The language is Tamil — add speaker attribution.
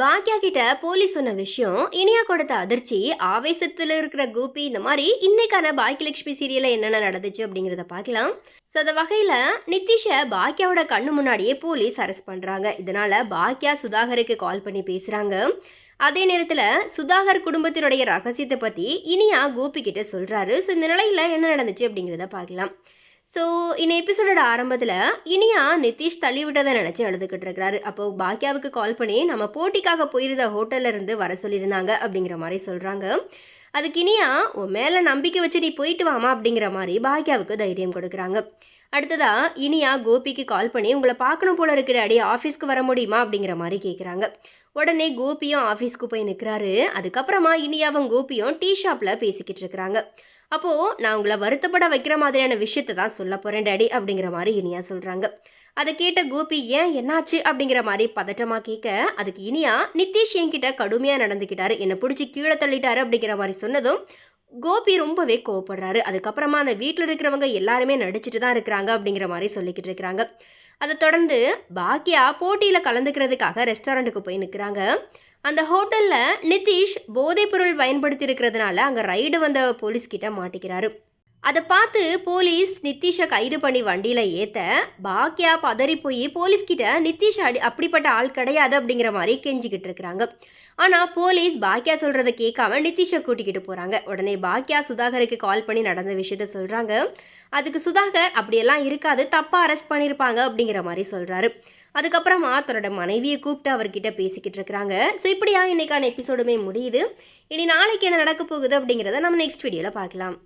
Speaker 1: பாக்யா கிட்ட போலீஸ் சொன்ன விஷயம் இனியா கொடுத்த அதிர்ச்சி ஆவேசத்தில் இருக்கிற கோபி இந்த மாதிரி இன்னைக்கான பாக்கியலட்சுமி சீரியல்ல என்னென்ன நடந்துச்சு அப்படிங்கிறத பார்க்கலாம். ஸோ அந்த வகையில் நிதிஷை பாக்யாவோட கண்ணு முன்னாடியே போலீஸ் அரெஸ்ட் பண்ணுறாங்க இதனால பாக்யா சுதாகருக்கு கால் பண்ணி பேசுகிறாங்க அதே நேரத்தில் சுதாகர் குடும்பத்தினுடைய ரகசியத்தை பற்றி இனியா கோபி கிட்ட சொல்கிறாரு ஸோ இந்த நிலையில் என்ன நடந்துச்சு அப்படிங்கிறத பார்க்கலாம். ஸோ இந்த எபிசோடோட ஆரம்பத்தில் இனியா நிதிஷ் தள்ளி விட்டதை நினச்சி அழுதுகிட்டு இருக்கிறாரு. அப்போ பாக்யாவுக்கு கால் பண்ணி நம்ம போட்டிக்காக போயிருந்த ஹோட்டல்ல இருந்து வர சொல்லியிருந்தாங்க அப்படிங்கிற மாதிரி சொல்கிறாங்க அதுக்கு இனியா உன் மேலே நம்பிக்கை வச்சு நீ போயிட்டு வாமா அப்படிங்கிற மாதிரி பாக்யாவுக்கு தைரியம் கொடுக்குறாங்க. அடுத்ததா இனியா கோபிக்கு கால் பண்ணி உங்களை பார்க்கணும் போல இருக்கிற அடி ஆஃபீஸ்க்கு வர முடியுமா? அப்படிங்கிற மாதிரி கேட்குறாங்க உடனே கோபியும் ஆஃபீஸ்க்கு போய் நிற்கிறாரு அதுக்கப்புறமா இனியாவும் கோபியும் டீ ஷாப்பில் பேசிக்கிட்டு இருக்கிறாங்க. அப்போது நான் உங்களை வருத்தப்பட வைக்கிற மாதிரியான விஷயத்தை தான் சொல்ல போகிறேன் டேடி அப்படிங்கிற மாதிரி இனியா சொல்கிறாங்க அதை கேட்ட கோபி ஏன் என்னாச்சு? அப்படிங்கிற மாதிரி பதட்டமாக கேட்க அதுக்கு இனியா நிதிஷ் என்கிட்ட கடுமையாக நடந்துக்கிட்டாரு. என்னை பிடிச்சி கீழே தள்ளிட்டாரு. அப்படிங்கிற மாதிரி சொன்னதும் கோபி ரொம்பவே கோவப்படுறாரு. அதுக்கப்புறமா அந்த வீட்டில் இருக்கிறவங்க எல்லாருமே நடிச்சிட்டு தான் இருக்கிறாங்க அப்படிங்கிற மாதிரி சொல்லிக்கிட்டு இருக்கிறாங்க. அதை தொடர்ந்து பாக்கியா போட்டியில் கலந்துக்கிறதுக்காக ரெஸ்டாரண்ட்டுக்கு போய் நிற்கிறாங்க அந்த ஹோட்டலில் நிதிஷ் போதைப்பொருள் பயன்படுத்தி இருக்கிறதுனால அங்கே ரைடு வந்த போலீஸ் கிட்ட மாட்டிக்கிறாரு. அதை பார்த்து போலீஸ் நிதிஷை கைது பண்ணி வண்டியில் ஏற்ற பாக்கியா பதறி போய் போலீஸ்கிட்ட கிட்ட அடி அப்படிப்பட்ட ஆள் கிடையாது அப்படிங்கிற மாதிரி கெஞ்சிக்கிட்டு இருக்கிறாங்க. ஆனால் போலீஸ் பாக்கியா சொல்கிறத கேட்காம நிதிஷை கூட்டிக்கிட்டு போகிறாங்க உடனே பாக்கியா சுதாகருக்கு கால் பண்ணி நடந்த விஷயத்த சொல்கிறாங்க அதுக்கு சுதாகர் அப்படியெல்லாம் இருக்காது. தப்பாக அரெஸ்ட் பண்ணியிருப்பாங்க அப்படிங்கிற மாதிரி சொல்கிறாரு அதுக்கப்புறமா தன்னோட மனைவியை கூப்பிட்டு அவர்கிட்ட பேசிக்கிட்டு இருக்கிறாங்க. ஸோ இப்படியா இன்னைக்கான எபிசோடுமே முடியுது. இனி நாளைக்கு என்ன நடக்க போகுது அப்படிங்கிறத நம்ம நெக்ஸ்ட் வீடியோவில் பார்க்கலாம்.